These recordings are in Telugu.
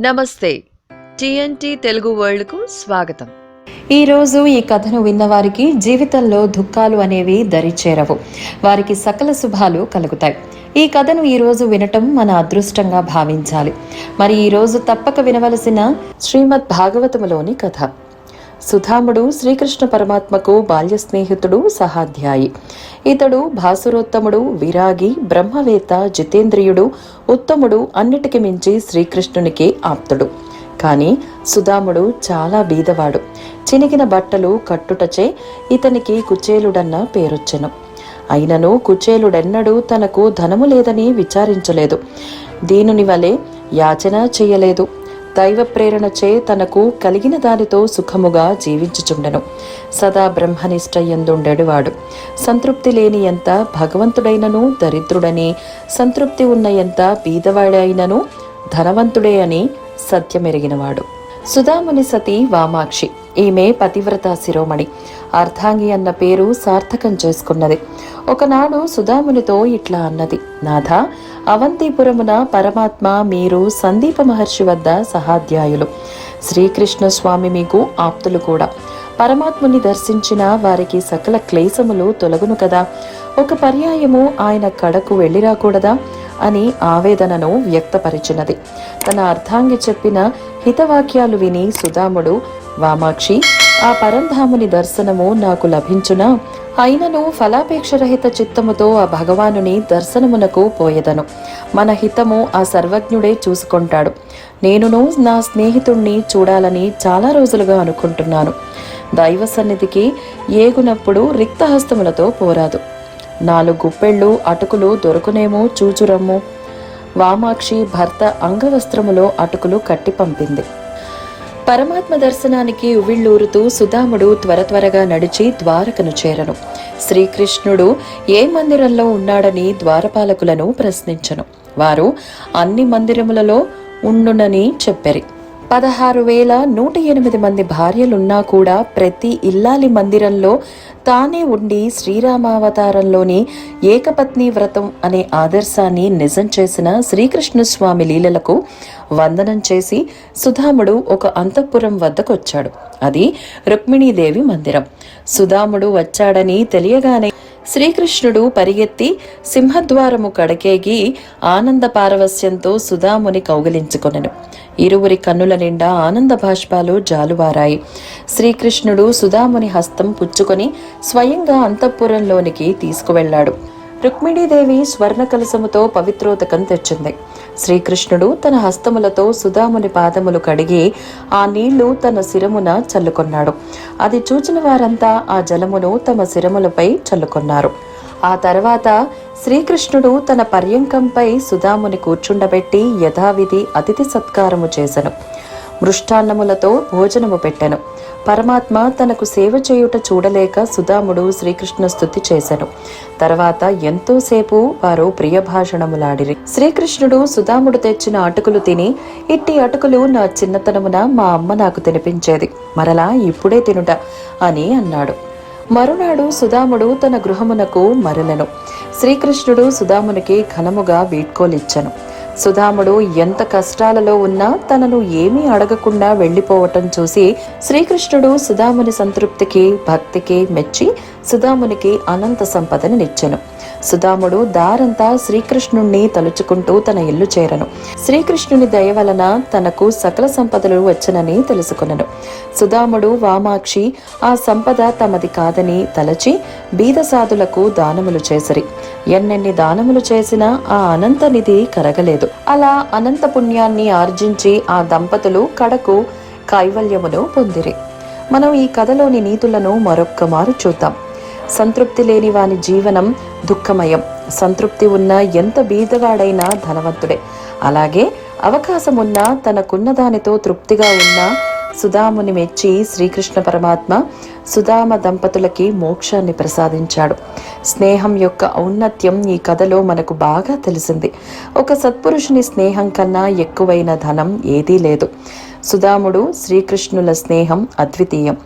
నమస్తే. టిఎన్టీ తెలుగు వరల్డ్కు స్వాగతం. ఈరోజు ఈ కథను విన్నవారికి జీవితంలో దుఃఖాలు అనేవి దరిచేరవు వారికి సకల శుభాలు కలుగుతాయి. ఈ కథను ఈరోజు వినటం మన అదృష్టంగా భావించాలి. మరి ఈరోజు తప్పక వినవలసిన శ్రీమద్ భాగవతములోని కథ. సుధాముడు శ్రీకృష్ణ పరమాత్మకు బాల్య స్నేహితుడు సహాధ్యాయి. ఇతడు భాసురోత్తముడు విరాగి బ్రహ్మవేత్త జితేంద్రియుడు ఉత్తముడు అన్నిటికి మించి శ్రీకృష్ణునికి ఆప్తుడు. కానీ సుధాముడు చాలా బీదవాడు. చినిగిన బట్టలు కట్టుటచే ఇతనికి కుచేలుడన్న పేరొచ్చెను. అయినను కుచేలుడెన్నడూ తనకు ధనము లేదని విచారించలేదు. దీనుని వలె యాచన చేయలేదు. దైవ ప్రేరణచే తనకు కలిగిన దానితో సుఖముగా జీవించుచుండెను. సదా బ్రహ్మనిష్ట ఎందుండెడువాడు సంతృప్తి లేని ఎంత భగవంతుడైనను దరిద్రుడని సంతృప్తి ఉన్న ఎంత బీదవాడైనను ధనవంతుడే అని సత్యమెరిగినవాడు. సుధాముని సతి వామాక్షి. ఈమె పతివ్రత శిరోమణి. అర్ధాంగి అన్న పేరు సార్థకం చేసుకున్నది. ఒకనాడు సుధామునితో ఇట్లా అన్నది. నాథ అవంతిపురమున పరమాత్మ మీరు సందీప మహర్షి వద్ద సహాధ్యాయులు. శ్రీకృష్ణ స్వామి మీకు ఆప్తులు కూడా. పరమాత్ముని దర్శించిన వారికి సకల క్లేశములు తొలగును కదా. ఒక పర్యాయము ఆయన కడకు వెళ్ళి రాకూడదా అని ఆవేదనను వ్యక్తపరిచినది. తన అర్ధాంగి చెప్పిన హితవాక్యాలు విని సుధాముడు వామాక్షి ఆ పరంధాముని దర్శనము నాకు లభించునా? అయినను ఫలాపేక్షరహిత చిత్తముతో ఆ భగవానుని దర్శనమునకు పోయెదను. మన హితము ఆ సర్వజ్ఞుడే చూసుకుంటాడు. నేనును నా స్నేహితుణ్ణి చూడాలని చాలా రోజులుగా అనుకుంటున్నాను. దైవ సన్నిధికి ఏగునప్పుడు రిక్తహస్తములతో పోరాదు. నాలుగు గుప్పెళ్ళు అటుకులు దొరుకునేమో చూచురమ్ము. వామాక్షి భర్త అంగవస్త్రములో అటుకులు కట్టి పంపింది. పరమాత్మ దర్శనానికి ఉవిళ్ళూరుతూ సుధాముడు త్వర త్వరగా నడిచి ద్వారకను చేరను. శ్రీకృష్ణుడు ఏ మందిరంలో ఉన్నాడని ద్వారపాలకులను ప్రశ్నించను. వారు అన్ని మందిరములలో ఉండునని చెప్పారు. పదహారు వేల నూట ఎనిమిది మంది భార్యలున్నా కూడా ప్రతి ఇల్లాలి మందిరంలో తానే ఉండి శ్రీరామావతారంలోని ఏకపత్ని వ్రతం అనే ఆదర్శాన్ని నిజం చేసిన శ్రీకృష్ణస్వామి లీలలకు వందనం చేసి సుధాముడు ఒక అంతఃపురం వద్దకొచ్చాడు. అది రుక్మిణీదేవి మందిరం. సుధాముడు వచ్చాడని తెలియగానే శ్రీకృష్ణుడు పరిగెత్తి సింహద్వారము కడకేగి ఆనంద పారవస్యంతో సుధాముని కౌగిలించుకొనెను. ఇరువురి కన్నుల నిండా ఆనంద బాష్పాలు జాలువారాయి. శ్రీకృష్ణుడు సుధాముని హస్తం పుచ్చుకొని స్వయంగా అంతఃపురంలోనికి తీసుకువెళ్ళాడు. రుక్మిణీదేవి స్వర్ణ కలసముతో పవిత్రోదకం తెచ్చింది. శ్రీకృష్ణుడు తన హస్తములతో సుధాముని పాదములు కడిగి ఆ నీళ్ళు తన శిరమున చల్లుకొన్నాడు. అది చూచిన వారంతా ఆ జలమును తమ శిరములపై చల్లుకొన్నారు. ఆ తర్వాత శ్రీకృష్ణుడు తన పర్యంకంపై సుధాముని కూర్చుండబెట్టి యథావిధి అతిథి సత్కారము చేసెను. మృష్టాన్నములతో భోజనము పెట్టెను. పరమాత్మ తనకు సేవ చేయుట చూడలేక సుధాముడు శ్రీకృష్ణ స్థుతి చేశాను తర్వాత ఎంతోసేపు వారు ప్రియభాషణములాడిరి. శ్రీకృష్ణుడు సుధాముడు తెచ్చిన అటుకులు తిని ఇట్టి అటుకులు నా చిన్నతనమున మా అమ్మ నాకు తినిపించేది. మరలా ఇప్పుడే తినుట అని అన్నాడు. మరునాడు సుధాముడు తన గృహమునకు మరలను. శ్రీకృష్ణుడు సుధామునికి ఘనముగా వీడ్కోలిచ్చెను. సుధాముడు ఎంత కష్టాలలో ఉన్నా తనను ఏమీ అడగకుండా వెళ్ళిపోవటం చూసి శ్రీకృష్ణుడు సుధాముని సంతృప్తికి భక్తికి మెచ్చి సుధామునికి అనంత సంపదనిచ్చెను సుధాముడు దారంతా శ్రీకృష్ణుణ్ణి తలుచుకుంటూ తన ఇల్లు చేరను. శ్రీకృష్ణుని దయ వలన తనకు సకల సంపదలు వచ్చనని తెలుసుకునను. సుధాముడు వామాక్షి ఆ సంపద తమది కాదని తలచి బీదసాధులకు దానములు చేసిరి. ఎన్నెన్ని దానములు చేసినా ఆ అనంత నిధి కరగలేదు. అలా అనంత పుణ్యాన్ని ఆర్జించి ఆ దంపతులు కడకు కైవల్యమును పొందిరి. మనం ఈ కథలోని నీతులను మరొక్క మారు చూద్దాం. సంతృప్తి లేని వాని జీవనం దుఃఖమయం. సంతృప్తి ఉన్న ఎంత బీదవాడైనా ధనవంతుడే. అలాగే అవకాశమున్నా తనకున్న దానితో తృప్తిగా ఉన్న సుధాముని మెచ్చి శ్రీకృష్ణ పరమాత్మ సుధామ దంపతులకి మోక్షాన్ని ప్రసాదించాడు. స్నేహం యొక్క ఔన్నత్యం ఈ కథలో మనకు బాగా తెలిసింది. ఒక సత్పురుషుని స్నేహం కన్నా ఎక్కువైన ధనం ఏదీ లేదు. సుధాముడు శ్రీకృష్ణుల స్నేహం అద్వితీయం.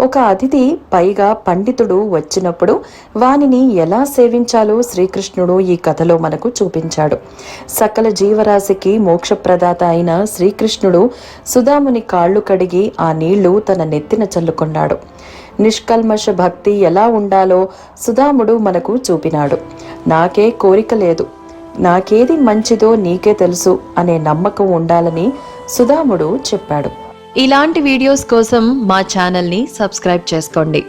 ఒక అతిథి పైగా పండితుడు వచ్చినప్పుడు వానిని ఎలా సేవించాలో శ్రీకృష్ణుడు ఈ కథలో మనకు చూపించాడు. సకల జీవరాశికి మోక్షప్రదాత అయిన శ్రీకృష్ణుడు సుధాముని కాళ్ళు కడిగి ఆ నీళ్ళు తన నెత్తిన చల్లుకున్నాడు. నిష్కల్మష భక్తి ఎలా ఉండాలో సుధాముడు మనకు చూపినాడు. నాకే కోరిక లేదు. నాకేది మంచిదో నీకే తెలుసు అనే నమ్మకం ఉండాలని సుధాముడు చెప్పాడు. ఇలాంటి వీడియోస్ కోసం మా ఛానల్ని సబ్స్క్రైబ్ చేసుకోండి.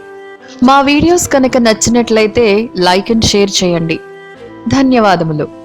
మా వీడియోస్ కనుక నచ్చినట్లయితే లైక్ అండ్ షేర్ చేయండి. ధన్యవాదములు.